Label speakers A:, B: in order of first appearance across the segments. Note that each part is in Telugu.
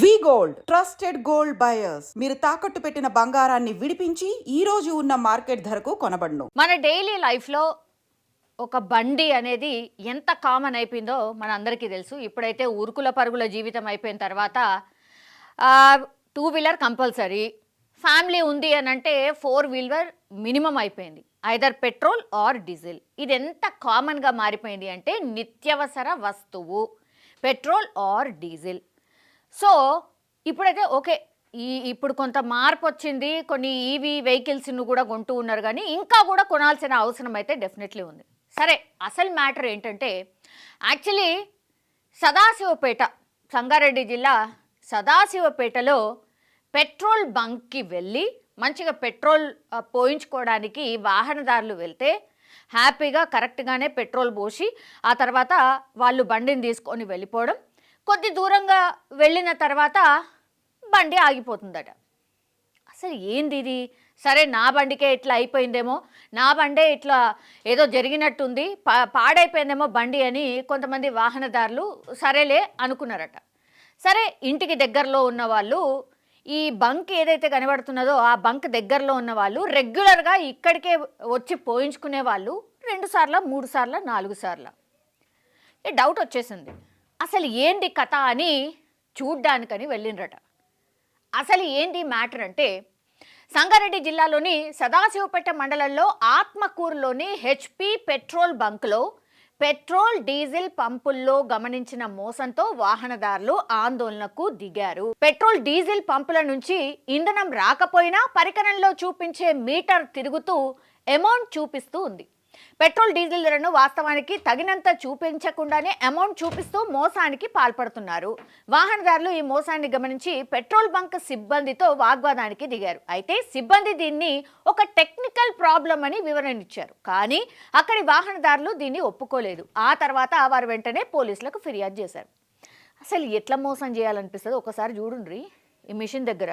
A: V gold trusted gold buyers. మీరు తాకట్టు పెట్టిన బంగారాన్ని విడిపించి ఈ రోజు ఉన్న మార్కెట్ ధరకు కొనబడును.
B: మన డైలీ లైఫ్లో ఒక బండి అనేది ఎంత కామన్ అయిపోయిందో మన అందరికీ తెలుసు. ఇప్పుడైతే ఉరుకుల పరుగుల జీవితం అయిపోయిన తర్వాత టూ వీలర్ కంపల్సరీ ఫ్యామిలీ ఉంది అని అంటే ఫోర్ వీలర్ మినిమం అయిపోయింది. ఐదర్ పెట్రోల్ ఆర్ డీజిల్ ఇది ఎంత కామన్గా మారిపోయింది అంటే నిత్యవసర వస్తువు. పెట్రోల్ ఆర్ డీజిల్ సో ఇప్పుడైతే ఓకే ఈ ఇప్పుడు కొంత మార్పు వచ్చింది కొన్ని ఈవీ వెహికల్స్ను కూడా కొంటూ ఉన్నారు కానీ ఇంకా కూడా కొనాల్సిన అవసరం అయితే డెఫినెట్లీ ఉంది. సరే అసలు మ్యాటర్ ఏంటంటే యాక్చువల్లీ సదాశివపేట సంగారెడ్డి జిల్లా సదాశివపేటలో పెట్రోల్ బంక్కి వెళ్ళి మంచిగా పెట్రోల్ పోయించుకోవడానికి వాహనదారులు వెళ్తే హ్యాపీగా కరెక్ట్గానే పెట్రోల్ పోసి ఆ తర్వాత వాళ్ళు బండిని తీసుకొని వెళ్ళిపోవడం కొద్ది దూరంగా వెళ్ళిన తర్వాత బండి ఆగిపోతుందట. అసలు ఏంది ఇది? సరే నా బండికే ఇట్లా అయిపోయిందేమో నా బండే ఇట్లా ఏదో జరిగినట్టుంది పా పాడైపోయిందేమో బండి అని కొంతమంది వాహనదారులు సరేలే అనుకున్నారట. సరే ఇంటికి దగ్గరలో ఉన్న వాళ్ళు ఈ బంక్ ఏదైతే కనబడుతున్నదో ఆ బంక్ దగ్గరలో ఉన్న వాళ్ళు రెగ్యులర్గా ఇక్కడికే వచ్చి పోయించుకునే వాళ్ళు రెండుసార్లు మూడు సార్లు నాలుగు సార్లు. ఈ డౌట్ వచ్చేసింది. అసలు ఏంటి కథ అని చూడ్డానికని వెళ్ళిండ్రట. అసలు ఏంటి మ్యాటర్ అంటే సంగారెడ్డి జిల్లాలోని సదాశివపేట మండలంలో ఆత్మకూరులోని హెచ్పి పెట్రోల్ బంక్లో పెట్రోల్ డీజిల్ పంపుల్లో గమనించిన మోసంతో వాహనదారులు ఆందోళనకు దిగారు. పెట్రోల్ డీజిల్ పంపుల నుంచి ఇంధనం రాకపోయినా పరికరంలో చూపించే మీటర్ తిరుగుతూ అమౌంట్ చూపిస్తూ ఉంది. పెట్రోల్ డీజిల్ ధరను వాస్తవానికి తగినంత చూపించకుండానే అమౌంట్ చూపిస్తూ మోసానికి పాల్పడుతున్నారు. వాహనదారులు ఈ మోసాన్ని గమనించి పెట్రోల్ బంక్ సిబ్బందితో వాగ్వాదానికి దిగారు. అయితే సిబ్బంది దీన్ని ఒక టెక్నికల్ ప్రాబ్లం అని వివరణ ఇచ్చారు కానీ అక్కడి వాహనదారులు దీన్ని ఒప్పుకోలేదు. ఆ తర్వాత వారు వెంటనే పోలీసులకు ఫిర్యాదు చేశారు. అసలు ఎట్లా మోసం చేయాలనిపిస్తుంది ఒకసారి చూడుండ్రి. ఈ మిషన్ దగ్గర.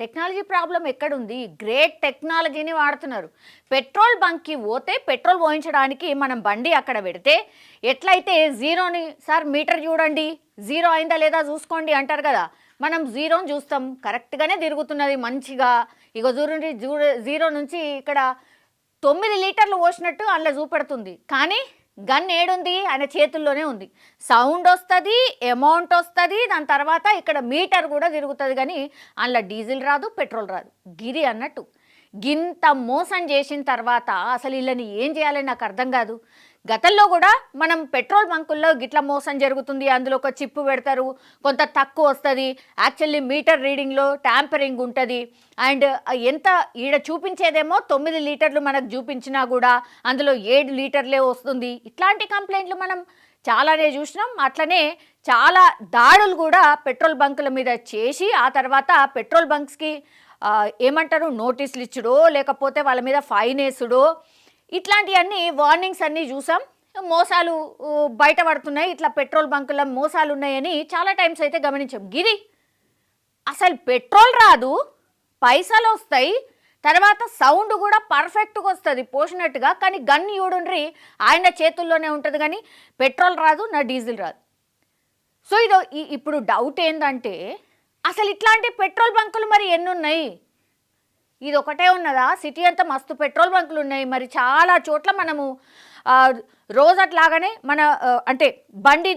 B: టెక్నాలజీ ప్రాబ్లం ఎక్కడుంది? గ్రేట్ టెక్నాలజీని వాడుతున్నారు. పెట్రోల్ బంక్కి పోతే పెట్రోల్ పోయించడానికి మనం బండి అక్కడ పెడితే ఎట్లయితే జీరోని సార్ మీటర్ చూడండి. జీరో అయిందా లేదా చూసుకోండి అంటారు కదా. మనం జీరోని చూస్తాం. కరెక్ట్గానే తిరుగుతున్నది మంచిగా. ఇక చూడండి జూ- జీరో నుంచి ఇక్కడ తొమ్మిది లీటర్లు పోసినట్టు అందులో చూపెడుతుంది. కానీ గన్ ఏడుంది ఆయన చేతుల్లోనే ఉంది. సౌండ్ వస్తుంది అమౌంట్ వస్తుంది దాని తర్వాత ఇక్కడ మీటర్ కూడా తిరుగుతుంది కానీ అందులో డీజిల్ రాదు పెట్రోల్ రాదు. గిరి అన్నట్టు. గింత మోసం చేసిన తర్వాత అసలు వీళ్ళని ఏం చేయాలని నాకు అర్థం కాదు. గతంలో కూడా మనం పెట్రోల్ బంకుల్లో గిట్ల మోసం జరుగుతుంది అందులో ఒక చిప్పు పెడతారు కొంత తక్కువ వస్తుంది యాక్చువల్లీ మీటర్ రీడింగ్లో ట్యాంపరింగ్ ఉంటుంది అండ్ ఎంత ఈడ చూపించేదేమో తొమ్మిది లీటర్లు మనకు చూపించినా కూడా అందులో ఏడు లీటర్లే వస్తుంది. ఇట్లాంటి కంప్లైంట్లు మనం చాలానే చూసినాం. అట్లనే చాలా దాడులు కూడా పెట్రోల్ బంకుల మీద చేసి ఆ తర్వాత పెట్రోల్ బంక్స్కి ఏమంటారు నోటీసులు ఇచ్చుడో లేకపోతే వాళ్ళ మీద ఫైన్ వేసుడో ఇట్లాంటివన్నీ వార్నింగ్స్ అన్నీ చూసాం. మోసాలు బయటపడుతున్నాయి. ఇట్లా పెట్రోల్ బంకుల మోసాలు ఉన్నాయని చాలా టైమ్స్ అయితే గమనించాం. గిరి అసలు పెట్రోల్ రాదు పైసలు వస్తాయి తర్వాత సౌండ్ కూడా పర్ఫెక్ట్గా వస్తుంది పోసినట్టుగా కానీ గన్ చూడుండ్రి ఆయన చేతుల్లోనే ఉంటుంది కానీ పెట్రోల్ రాదు నా డీజిల్ రాదు. సో ఇదో ఈ- ఇప్పుడు డౌట్ ఏంటంటే అసలు ఇట్లాంటి పెట్రోల్ బంకులు మరి ఎన్నున్నాయి? ఇది ఒకటే ఉన్నదా? సిటీ అంతా మస్తు పెట్రోల్ బంకులు ఉన్నాయి. మరి చాలా చోట్ల మనము రోజు అట్లాగానే మన అంటే బండి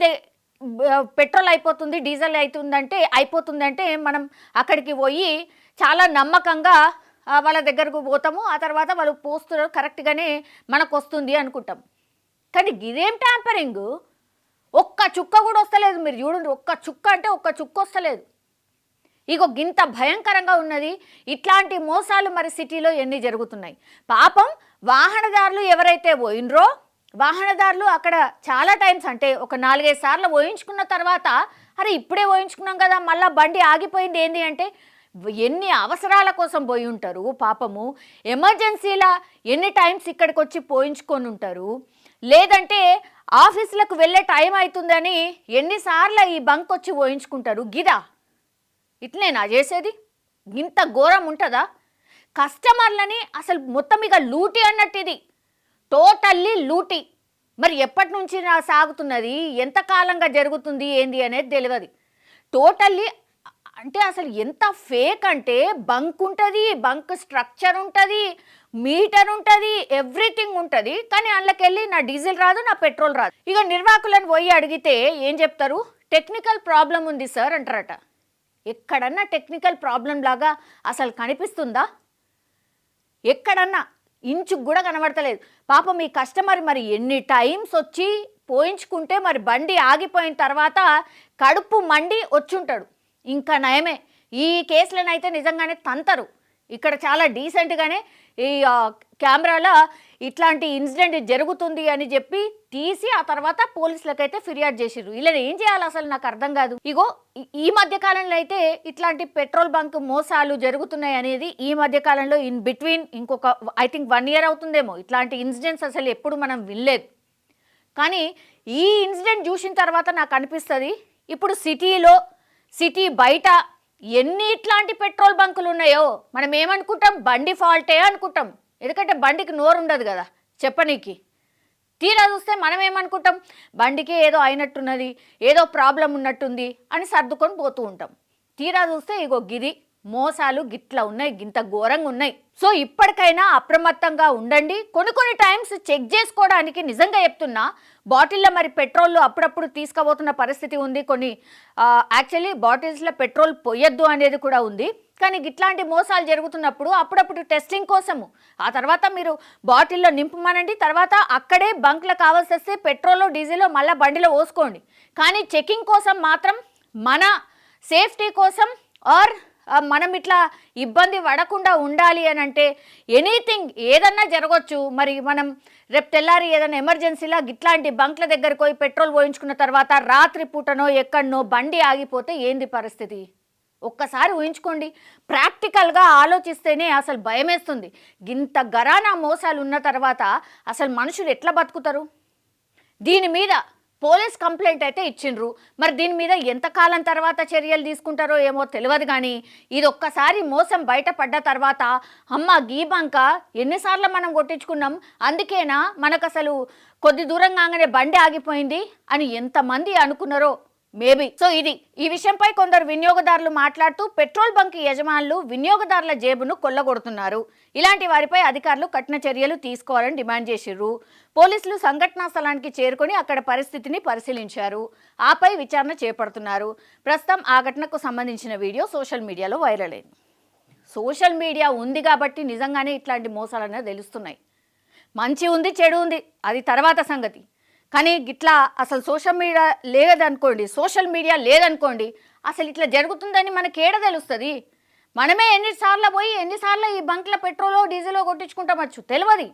B: పెట్రోల్ అయిపోతుంది డీజిల్ అవుతుందంటే అయిపోతుందంటే మనం అక్కడికి పోయి చాలా నమ్మకంగా వాళ్ళ దగ్గరకు పోతాము. ఆ తర్వాత వాళ్ళు పోస్తున్నారు. కరెక్ట్గానే మనకు వస్తుంది అనుకుంటాం. కానీ ఇదేం ట్యాంపరింగ్? ఒక్క చుక్క కూడా వస్తలేదు. మీరు చూడండి ఒక్క చుక్క అంటే ఒక్క చుక్క వస్తలేదు. ఇగో గింత భయంకరంగా ఉన్నది. ఇట్లాంటి మోసాలు మరి సిటీలో ఎన్ని జరుగుతున్నాయి? పాపం వాహనదారులు ఎవరైతే పోయినరో వాహనదారులు అక్కడ చాలా టైమ్స్ అంటే ఒక నాలుగైదు సార్లు పోయించుకున్న తర్వాత అరే ఇప్పుడే పోయించుకున్నాం కదా మళ్ళీ బండి ఆగిపోయింది ఏంటి అంటే ఎన్ని అవసరాల కోసం పోయి ఉంటారు పాపము? ఎమర్జెన్సీలా ఎన్ని టైమ్స్ ఇక్కడికి వచ్చి పోయించుకొని ఉంటారు లేదంటే ఆఫీసులకు వెళ్ళే టైం అవుతుందని ఎన్నిసార్లు ఈ బంక్ వచ్చి పోయించుకుంటారు? గిదా? ఇట్లేనా చేసేది? ఇంత ఘోరం ఉంటుందా? కస్టమర్లని అసలు మొత్తం ఇక లూటీ అన్నట్టు ఇది. టోటల్లీ లూటీ. మరి ఎప్పటి నుంచి నా సాగుతున్నది? ఎంతకాలంగా జరుగుతుంది? ఏంది అనేది తెలియదు టోటల్లీ అంటే అసలు ఎంత ఫేక్ అంటే బంక్ ఉంటుంది బంక్ స్ట్రక్చర్ ఉంటుంది మీటర్ ఉంటుంది ఎవ్రీథింగ్ ఉంటుంది. కానీ అందులోకెళ్ళి నా డీజిల్ రాదు నా పెట్రోల్ రాదు. ఇక నిర్వాహకులను పోయి అడిగితే ఏం చెప్తారు? టెక్నికల్ ప్రాబ్లం ఉంది సార్ అంటారట. ఎక్కడన్నా టెక్నికల్ ప్రాబ్లం లాగా అసలు కనిపిస్తుందా? ఎక్కడన్నా ఇంచుకు కూడా కనబడతలేదు. పాపం ఈ కస్టమర్ మరి ఎన్ని టైమ్స్ వచ్చి పోయించుకుంటే మరి బండి ఆగిపోయిన తర్వాత కడుపు మండి వచ్చుంటాడు. ఇంకా నయమే. ఈ కేసులనైతే నిజంగానే తంతరు. ఇక్కడ చాలా డీసెంట్గానే ఈ కెమెరాలో ఇట్లాంటి ఇన్సిడెంట్ జరుగుతుంది అని చెప్పి తీసి ఆ తర్వాత పోలీసులకైతే ఫిర్యాదు చేసిర్రు. ఇలా ఏం చేయాలి అసలు నాకు అర్థం కాదు. ఇగో ఈ- ఈ మధ్య కాలంలో అయితే ఇట్లాంటి పెట్రోల్ బంక్ మోసాలు జరుగుతున్నాయి అనేది ఈ మధ్య కాలంలో ఇన్ బిట్వీన్ ఇంకొక ఐ థింక్ వన్ ఇయర్ అవుతుందేమో. ఇట్లాంటి ఇన్సిడెంట్స్ అసలు ఎప్పుడు మనం వినలేదు. కానీ ఈ ఇన్సిడెంట్ చూసిన తర్వాత నాకు అనిపిస్తుంది ఇప్పుడు సిటీలో సిటీ బయట ఎన్ని ఇట్లాంటి పెట్రోల్ బంకులు ఉన్నాయో మనం ఏమనుకుంటాం? బండి ఫాల్టే అనుకుంటాం. ఎందుకంటే బండికి నోరు ఉండదు కదా చెప్పనీకి. తీరా చూస్తే మనం ఏమనుకుంటాం బండికి ఏదో అయినట్టున్నది ఏదో ప్రాబ్లం ఉన్నట్టుంది అని సర్దుకొని పోతూ ఉంటాం. తీరా చూస్తే ఇగో గిది మోసాలు గిట్లా ఉన్నాయి గింత ఘోరంగా ఉన్నాయి. సో ఇప్పటికైనా అప్రమత్తంగా ఉండండి. కొన్ని కొన్ని టైమ్స్ చెక్ చేసుకోవడానికి నిజంగా చెప్తున్నా బాటిల్లో మరి పెట్రోల్ అప్పుడప్పుడు తీసుకుపోతున్న పరిస్థితి ఉంది. కొన్ని యాక్చువల్లీ బాటిల్స్లో పెట్రోల్ పోయొద్దు అనేది కూడా ఉంది. కానీ ఇట్లాంటి మోసాలు జరుగుతున్నప్పుడు అప్పుడప్పుడు టెస్టింగ్ కోసము. ఆ తర్వాత మీరు బాటిల్లో నింపమనండి తర్వాత అక్కడే బంక్లో కావాల్సి వస్తే పెట్రోల్ డీజిల్ మళ్ళీ బండిలో పోసుకోండి. కానీ చెకింగ్ కోసం మాత్రం మన సేఫ్టీ కోసం ఆర్ మనం ఇట్లా ఇబ్బంది పడకుండా ఉండాలి అని అంటే ఎనీథింగ్ ఏదన్నా జరగవచ్చు మరి మనం రేపు తెల్లారి ఏదైనా ఎమర్జెన్సీలా ఇట్లాంటి బంక్ల దగ్గరకు పోయి పెట్రోల్ పోయించుకున్న తర్వాత రాత్రి పూటనో ఎక్కడనో బండి ఆగిపోతే ఏంది పరిస్థితి? ఒక్కసారి ఊహించుకోండి. ప్రాక్టికల్గా ఆలోచిస్తేనే అసలు భయమేస్తుంది. ఇంత గరానా మోసాలు ఉన్న తర్వాత అసలు మనుషులు ఎట్లా బతుకుతారు? దీని మీద పోలీస్ కంప్లైంట్ అయితే ఇచ్చిండ్రు. మరి దీని మీద ఎంతకాలం తర్వాత చర్యలు తీసుకుంటారో ఏమో తెలియదు కానీ ఇది ఒక్కసారి మోసం బయటపడ్డ తర్వాత అమ్మ గీబంక ఎన్నిసార్లు మనం కొట్టించుకున్నాం? అందుకేనా మనకు అసలు కొద్ది దూరం కాగానే బండి ఆగిపోయింది అని ఎంతమంది అనుకున్నారో మేబీ. సో ఇది ఈ విషయంపై కొందరు వినియోగదారులు మాట్లాడుతూ పెట్రోల్ బంక్ యజమానులు వినియోగదారుల జేబును కొల్లగొడుతున్నారు. ఇలాంటి వారిపై అధికారులు కఠిన చర్యలు తీసుకోవాలని డిమాండ్ చేసిర్రు. పోలీసులు సంఘటనా స్థలానికి చేరుకొని అక్కడ పరిస్థితిని పరిశీలించారు. ఆపై విచారణ చేపడుతున్నారు. ప్రస్తుతం ఆ ఘటనకు సంబంధించిన వీడియో సోషల్ మీడియాలో వైరల్ అయింది. సోషల్ మీడియా ఉంది కాబట్టి నిజంగానే ఇట్లాంటి మోసాలు తెలుస్తున్నాయి. మంచి ఉంది చెడు ఉంది అది తర్వాత సంగతి. కానీ ఇట్లా అసలు సోషల్ మీడియా లేదనుకోండి సోషల్ మీడియా లేదనుకోండి అసలు ఇట్లా జరుగుతుందని మనకి ఏడ తెలుస్తుంది? మనమే ఎన్నిసార్లు పోయి ఎన్నిసార్లు ఈ బంక్ల పెట్రోలో డీజిలో కొట్టించుకుంటామచ్చు తెలియదు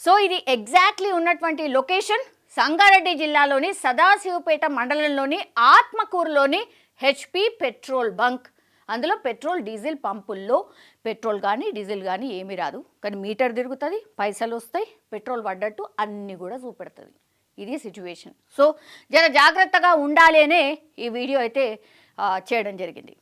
B: సో ఇది ఎగ్జాక్ట్లీ ఉన్నటువంటి లొకేషన్ సంగారెడ్డి జిల్లాలోని సదాశివపేట మండలంలోని ఆత్మకూరులోని హెచ్పి పెట్రోల్ బంక్. అందులో పెట్రోల్ డీజిల్ పంపుల్లో పెట్రోల్ కానీ డీజిల్ కానీ ఏమీ రాదు. కానీ మీటర్ తిరుగుతుంది పైసలు వస్తాయి పెట్రోల్ పడ్డట్టు అన్నీ కూడా చూపెడుతుంది. ఇది సిచ్యువేషన్ సో జర జాగ్రత్తగా ఉండాలి అనే ఈ వీడియో అయితే చేయడం జరిగింది.